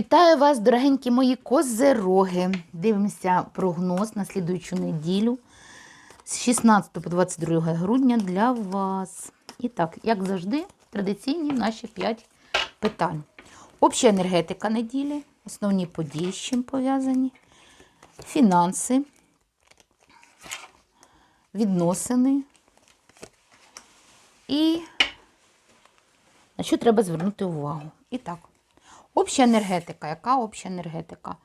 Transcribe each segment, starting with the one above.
Вітаю вас, дорогенькі мої козероги. Дивимося прогноз на слідуючу неділю з 16 по 22 грудня для вас. І так, як завжди, традиційні наші 5 питань. Обща енергетика неділі, основні події, з чим пов'язані, фінанси, відносини і на що треба звернути увагу. І так. Обща енергетика. Яка обща енергетика?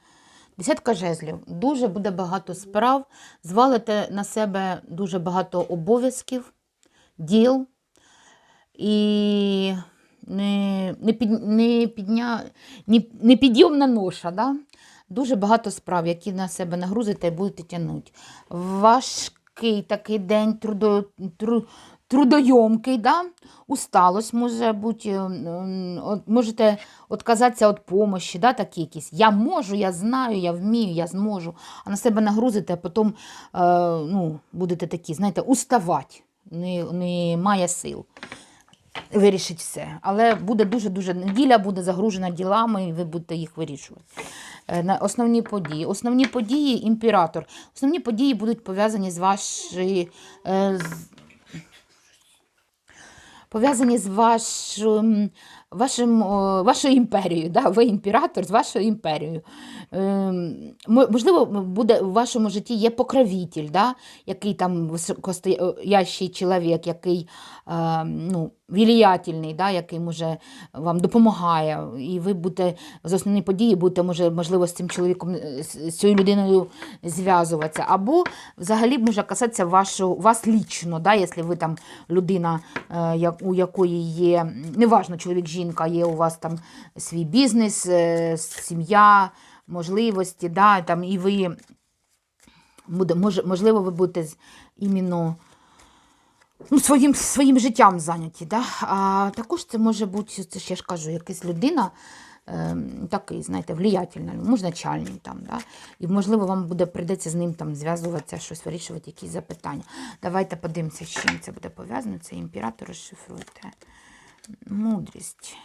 Десятка жезлів. Дуже буде багато справ. Звалите на себе дуже багато обов'язків, діл. І не, не, під, не, підня, не, не підйомна ноша. Да? Дуже багато справ, які на себе нагрузите і будете тягнути. Важкий такий день трудо, тру, трудойомкий, да? усталость може бути, можете відказатися від допомоги, да, такі якісь. Я можу, я знаю, я вмію, я зможу. А на себе нагрузите, а потім е, ну, будете такі, знаєте, уставати, не, немає сил. Вирішить все. Але буде дуже-дуже неділя буде загружена ділами, і ви будете їх вирішувати. Е, основні події. Основні події імператор. Основні події будуть пов'язані з вашою. Пов'язані з вашим, вашим, вашою імперією. Да? Ви імператор з вашою імперією. Ем, Можливо, буде в вашому житті є покровитель, да? який там високостоящий чоловік, який е, ну, влиятельний, да? який може вам допомагає. І ви будете з основної події, будете, може, можливо, з цим чоловіком, е, з цією людиною зв'язуватися. Або взагалі може касатися вашого, вас лічно, да? якщо ви там людина, е, у якої є, неважно, чоловік, жінка, є у вас там свій бізнес, е, сім'я, можливості, да? там, і ви може, можливо, ви будете іменно ну, своїм, своїм життям зайняті. Да? А також це може бути, це я ж кажу, якась людина. ем, Такий, знаєте, влиятельний, може начальник там, да? і можливо вам буде прийдеться з ним там зв'язуватися, щось вирішувати, якісь запитання. Давайте подивимося, з чим це буде пов'язано. Це імператор розшифруйте. Мудрість.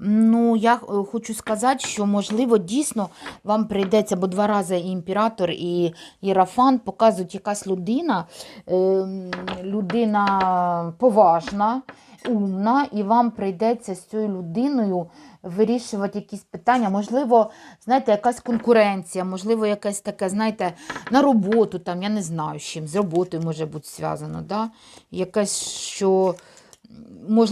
Ну, я е, хочу сказати, що, можливо, дійсно вам прийдеться, бо два рази і імператор, і Єрафан показують якась людина, ем, людина поважна, умна, і вам прийдеться з цією людиною вирішувати якісь питання. Можливо, знаєте, якась конкуренція, можливо, якесь таке, знаєте, на роботу, там, я не знаю, з чим, з роботою може бути зв'язано. Да? Якесь, що, можливо,